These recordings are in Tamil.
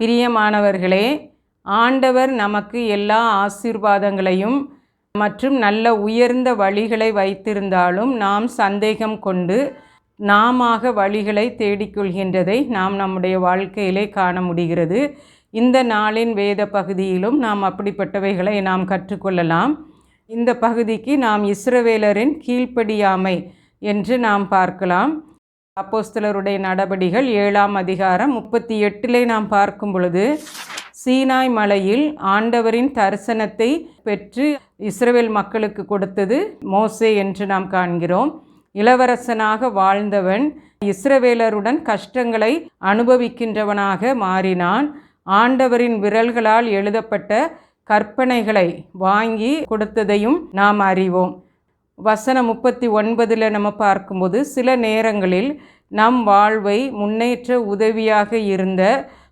பிரியமானவர்களே ஆண்டவர் நமக்கு எல்லா ஆசீர்வாதங்களையும் மற்றும் நல்ல உயர்ந்த வழிகளை வைத்திருந்தாலும் நாம் சந்தேகம் கொண்டு நாமாக வழிகளை தேடிக்கொள்கின்றதை நாம் நம்முடைய வாழ்க்கையிலே காண முடிகிறது. இந்த நாளின் வேத பகுதியிலும் நாம் அப்படிப்பட்டவைகளை நாம் கற்றுக்கொள்ளலாம். இந்த பகுதிக்கு நாம் இஸ்ரவேலரின் கீழ்ப்படியாமை என்று நாம் பார்க்கலாம். அப்போஸ்தலருடைய நடபடிகள் ஏழாம் அதிகாரம் முப்பத்தி எட்டிலே நாம் பார்க்கும் பொழுது சீனாய் மலையில் ஆண்டவரின் தரிசனத்தை பெற்று இஸ்ரேல் மக்களுக்கு கொடுத்தது மோசே என்று நாம் காண்கிறோம். இளவரசனாக வாழ்ந்தவன் இஸ்ரவேலருடன் கஷ்டங்களை அனுபவிக்கின்றவனாக மாறினான். ஆண்டவரின் விரல்களால் எழுதப்பட்ட கற்பனைகளை வாங்கி கொடுத்ததையும் நாம் அறிவோம். வசனம் முப்பத்தி ஒன்பதில் நம்ம பார்க்கும்போது சில நேரங்களில் நம் வாழ்வை முன்னேற்ற உதவியாக இருந்த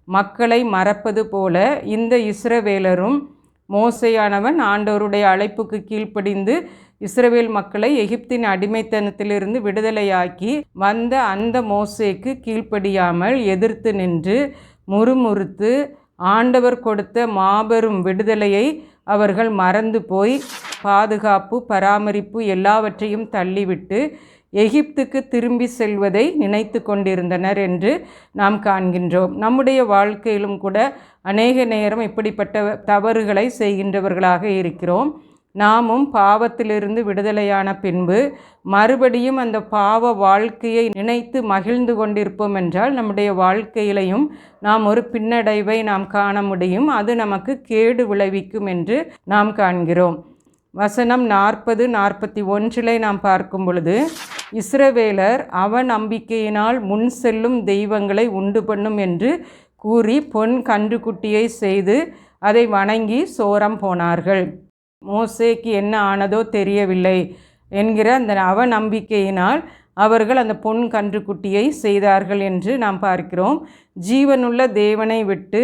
மக்களை மறப்பது போல இந்த இஸ்ரவேலரும் மோசையானவன் ஆண்டவருடைய அழைப்புக்கு கீழ்ப்படிந்து இஸ்ரவேல் மக்களை எகிப்தின் அடிமைத்தனத்திலிருந்து விடுதலையாக்கி வந்த அந்த மோசைக்கு கீழ்ப்படியாமல் எதிர்த்து நின்று முறுமுறுத்து ஆண்டவர் கொடுத்த மாபெரும் விடுதலையை அவர்கள் மறந்து போய் பாதுகாப்பு பராமரிப்பு எல்லாவற்றையும் தள்ளிவிட்டு எகிப்துக்கு திரும்பி செல்வதை நினைத்து கொண்டிருந்தனர் என்று நாம் காண்கின்றோம். நம்முடைய வாழ்க்கையிலும் கூட அநேக நேரம் இப்படிப்பட்ட தவறுகளை செய்கின்றவர்களாக இருக்கிறோம். நாமும் பாவத்திலிருந்து விடுதலையான பின்பு மறுபடியும் அந்த பாவ வாழ்க்கையை நினைத்து மகிழ்ந்து கொண்டிருப்போம் என்றால் நம்முடைய வாழ்க்கையிலையும் நாம் ஒரு பின்னடைவை நாம் காண முடியும். அது நமக்கு கேடு விளைவிக்கும் என்று நாம் காண்கிறோம். வசனம் நாற்பது நாற்பத்தி ஒன்றிலே நாம் பார்க்கும் பொழுது இஸ்ரவேலர் அவ நம்பிக்கையினால் முன் செல்லும் தெய்வங்களை உண்டு பண்ணும் என்று கூறி பொன் கன்றுக்குட்டியை செய்து அதை வணங்கி சோரம் போனார்கள். மோசேக்கு என்ன ஆனதோ தெரியவில்லை என்கிற அந்த அவநம்பிக்கையினால் அவர்கள் அந்த பொன் கன்றுக்குட்டியை செய்தார்கள் என்று நாம் பார்க்கிறோம். ஜீவனுள்ள தேவனை விட்டு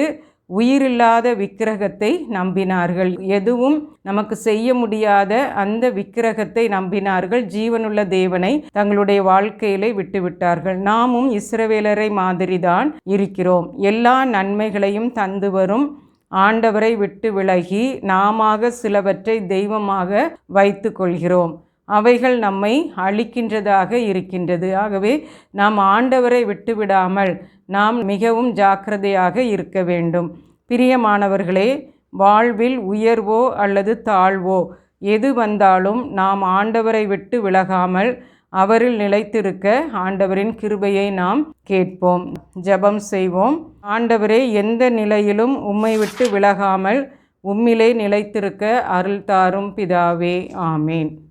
உயிரில்லாத விக்கிரகத்தை நம்பினார்கள். எதுவும் நமக்கு செய்ய முடியாத அந்த விக்கிரகத்தை நம்பினார்கள். ஜீவனுள்ள தேவனை தங்களுடைய வாழ்க்கையிலே விட்டுவிட்டார்கள். நாமும் இஸ்ரவேலரை மாதிரிதான் இருக்கிறோம். எல்லா நன்மைகளையும் தந்து வரும் ஆண்டவரை விட்டு விலகி நாமாக சிலவற்றை தெய்வமாக வைத்து கொள்கிறோம். அவைகள் நம்மை அழிக்கின்றதாக இருக்கின்றது. ஆகவே நாம் ஆண்டவரை விட்டுவிடாமல் நாம் மிகவும் ஜாக்கிரதையாக இருக்க வேண்டும். பிரியமானவர்களே வாழ்வில் உயர்வோ அல்லது தாழ்வோ எது வந்தாலும் நாம் ஆண்டவரை விட்டு விலகாமல் அவரில் நிலைத்திருக்க ஆண்டவரின் கிருபையை நாம் கேட்போம். ஜெபம் செய்வோம். ஆண்டவரே எந்த நிலையிலும் உம்மை விட்டு விலகாமல் உம்மிலே நிலைத்திருக்க அருள் தாரும் பிதாவே. ஆமேன்.